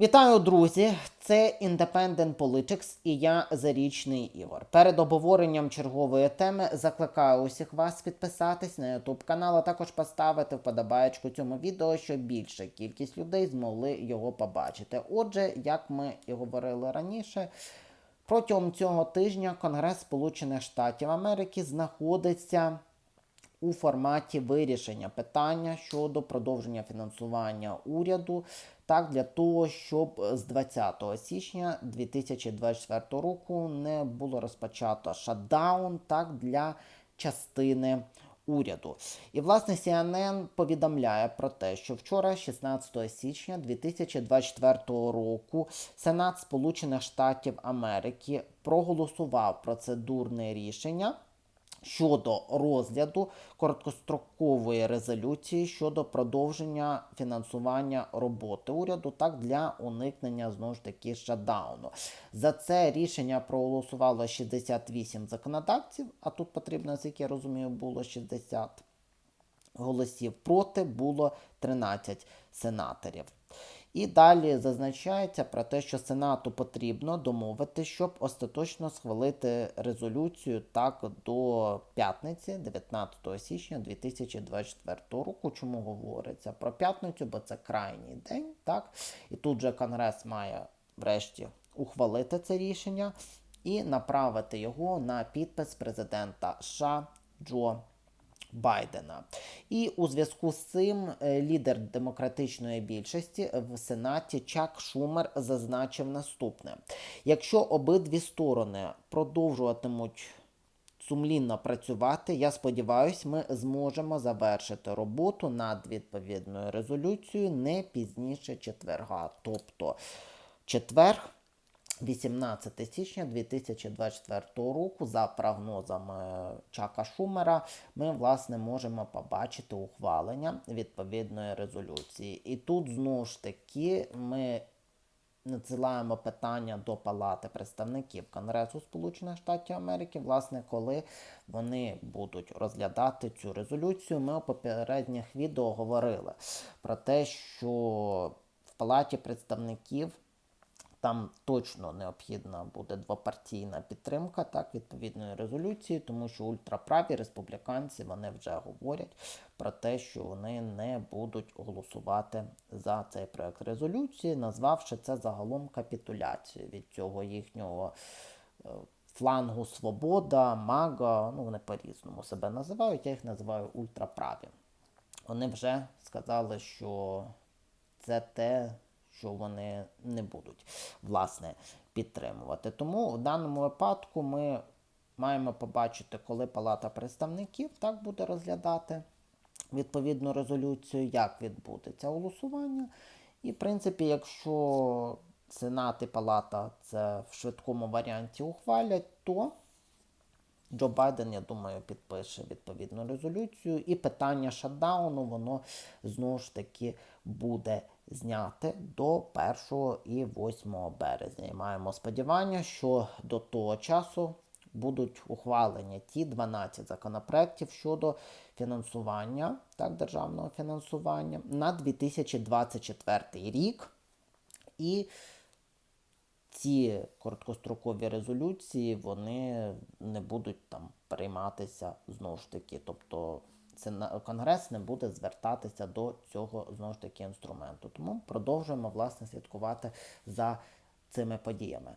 Вітаю, друзі! Це Independent Politics і я Зарічний Ігор. Перед обговоренням чергової теми закликаю усіх вас підписатись на YouTube канал, а також поставити вподобаєчку цьому відео, щоб більша кількість людей змогли його побачити. Отже, як ми і говорили раніше, протягом цього тижня Конгрес Сполучених Штатів Америки знаходиться у форматі вирішення питання щодо продовження фінансування уряду, так для того, щоб з 20 січня 2024 року не було розпочато шатдаун так для частини уряду. І власне CNN повідомляє про те, що вчора, 16 січня 2024 року, Сенат Сполучених Штатів Америки проголосував процедурне рішення щодо розгляду короткострокової резолюції щодо продовження фінансування роботи уряду так для уникнення знову ж таки шатдауну. За це рішення проголосувало 68 законодавців, а тут потрібно, з я розумію, було 60 голосів. Проти було 13 сенаторів. І далі зазначається про те, що Сенату потрібно домовити, щоб остаточно схвалити резолюцію так до п'ятниці, 19 січня 2024 року. Чому говориться про п'ятницю? Бо це крайній день, так? І тут же Конгрес має врешті ухвалити це рішення і направити його на підпис президента США Джо Байдена. І у зв'язку з цим е, лідер демократичної більшості в Сенаті Чак Шумер зазначив наступне: якщо обидві сторони продовжуватимуть сумлінно працювати, я сподіваюся, ми зможемо завершити роботу над відповідною резолюцією не пізніше четверга. Тобто четверг. 18 січня 2024 року, за прогнозами Чака Шумера, ми власне можемо побачити ухвалення відповідної резолюції. І тут знову ж таки ми надсилаємо питання до Палати представників Конгресу Сполучених Штатів Америки, власне, коли вони будуть розглядати цю резолюцію. Ми у попередніх відео говорили про те, що в Палаті представників. Там точно необхідна буде двопартійна підтримка так, відповідної резолюції, тому що ультраправі республіканці вони вже говорять про те, що вони не будуть голосувати за цей проект резолюції, назвавши це загалом капітуляцією від цього їхнього е, флангу Свобода, Мага. Ну вони по-різному себе називають. Я їх називаю ультраправі. Вони вже сказали, що це те що вони не будуть власне підтримувати. Тому в даному випадку ми маємо побачити, коли Палата представників так буде розглядати відповідну резолюцію, як відбудеться голосування. І, в принципі, якщо Сенат і Палата це в швидкому варіанті ухвалять, то Джо Байден, я думаю, підпише відповідну резолюцію, і питання шатдауну, воно знову ж таки буде зняте до 1 і 8 березня. І маємо сподівання, що до того часу будуть ухвалені ті 12 законопроєктів щодо фінансування, так, державного фінансування на 2024 рік. І ці короткострокові резолюції вони не будуть там прийматися знову ж таки. Тобто Конгрес не буде звертатися до цього знову ж таки інструменту. Тому продовжуємо власне слідкувати за цими подіями.